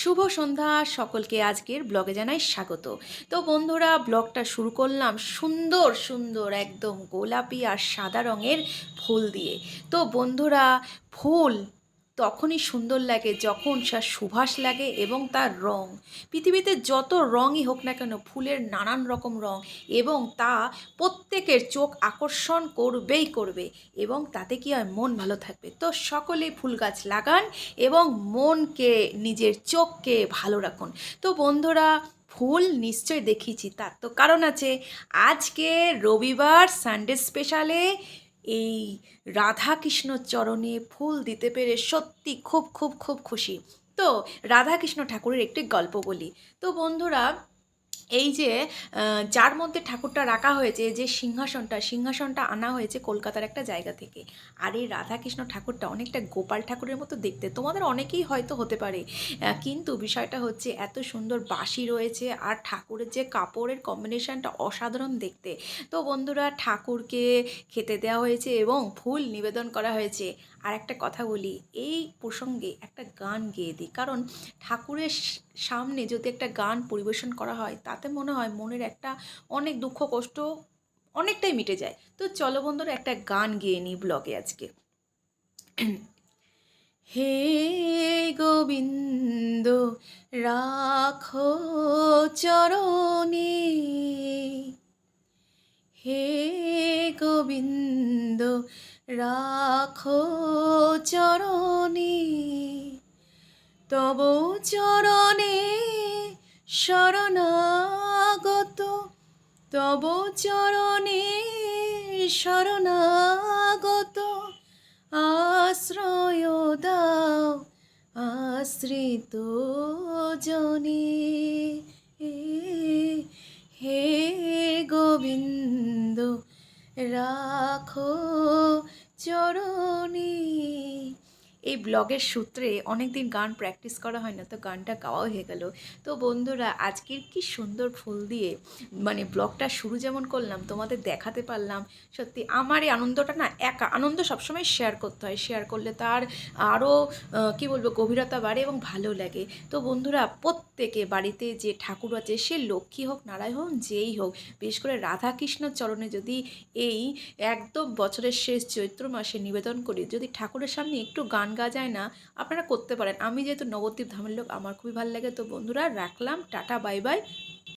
শুভ সন্ধ্যা, সকলকে আজকের ব্লগে জানাই স্বাগত। তো বন্ধুরা, ব্লগটা শুরু করলাম সুন্দর সুন্দর একদম গোলাপি আর সাদা রঙের ফুল দিয়ে। তো বন্ধুরা, ফুল তখনই সুন্দর লাগে, যখন তার সুভাষ লাগে এবং তার রং। পৃথিবীতে যত রঙই হোক না কেন, ফুলের নানান রকম রং এবং তা প্রত্যেকের চোখ আকর্ষণ করবেই করবে এবং তাতে কি হয়, মন ভালো থাকবে। তো সকলেই ফুল গাছ লাগান এবং মনকে, নিজের চোখকে ভালো রাখুন। তো বন্ধুরা, ফুল নিশ্চয় দেখিয়েছি, তার তো কারণ আছে, আজকে রবিবার সানডে স্পেশালে এই রাধাকৃষ্ণ চরণে ফুল দিতে পেরে সত্যি খুব খুব খুব খুশি। তো রাধাকৃষ্ণ ঠাকুরের একটি গল্প বলি। তো বন্ধুরা এই যে যার মধ্যে ঠাকুরটা রাখা হয়েছে যে সিংহাসনটা সিংহাসনটা আনা হয়েছে কলকাতার একটা জায়গা থেকে। আর এই রাধাকৃষ্ণ ঠাকুরটা অনেকটা গোপাল ঠাকুরের মতো দেখতে। তোমাদের অনেকেই হয়তো হতে পারে কিন্তু বিষয়টা হচ্ছে এত সুন্দর বাঁশি রয়েছে আর ঠাকুরের যে কাপড়ের কম্বিনেশনটা অসাধারণ দেখতে। তো বন্ধুরা, ঠাকুরকে খেতে দেওয়া হয়েছে এবং ফুল নিবেদন করা হয়েছে। আর একটা কথা বলি, এই প্রসঙ্গে একটা গান গেয়ে দিই। কারণ ঠাকুরের সামনে যদি একটা গান পরিবেশন করা হয় তাতে মনে হয় মনের একটা অনেক দুঃখ, কষ্ট অনেকটাই মিটে যায়। তো চলো বন্ধুরা, একটা গান গেয়ে নিই ব্লগে আজকে। হে গোবিন্দ, রাখো চরণে। হে গোবিন্দ, রাখো চরণে। তব চরণে শরণাগত তব চরণে শরণাগত আশ্রয় দাও আশ্রিত জনে। হে গোবিন্দ রাখো চরণে এই ব্লগের সূত্রে অনেক দিন গান প্র্যাকটিস করা হয় না, তো গানটা গাওয়া হয়ে গেল। তো বন্ধুরা, আজকের কি সুন্দর ফুল দিয়ে মানে ব্লগটা শুরু যেমন করলাম, তোমাদের দেখাতে পারলাম। সত্যি, আমার এই আনন্দটা না একা, আনন্দ সবসময় শেয়ার করতে হয়। শেয়ার করলে তার আরও কি বলব, গভীরতা বাড়ে এবং ভালো লাগে। তো বন্ধুরা, প্রত্যেকে বাড়িতে যে ঠাকুর আছে, সে লক্ষ্মী হোক, নারায়ণ হোক, যেই হোক, বিশেষ করে রাধাকৃষ্ণ চরণে যদি এই একদম বছরের শেষ চৈত্র মাসে নিবেদন করি, যদি ঠাকুরের সামনে একটু গান গা যায় না, আপনারা করতে পারেন। আমি যেহেতু নবদ্বীপ ধামের লোক, আমার খুবই ভালো লাগে। তো বন্ধুরা, রাখলাম। Tata bye bye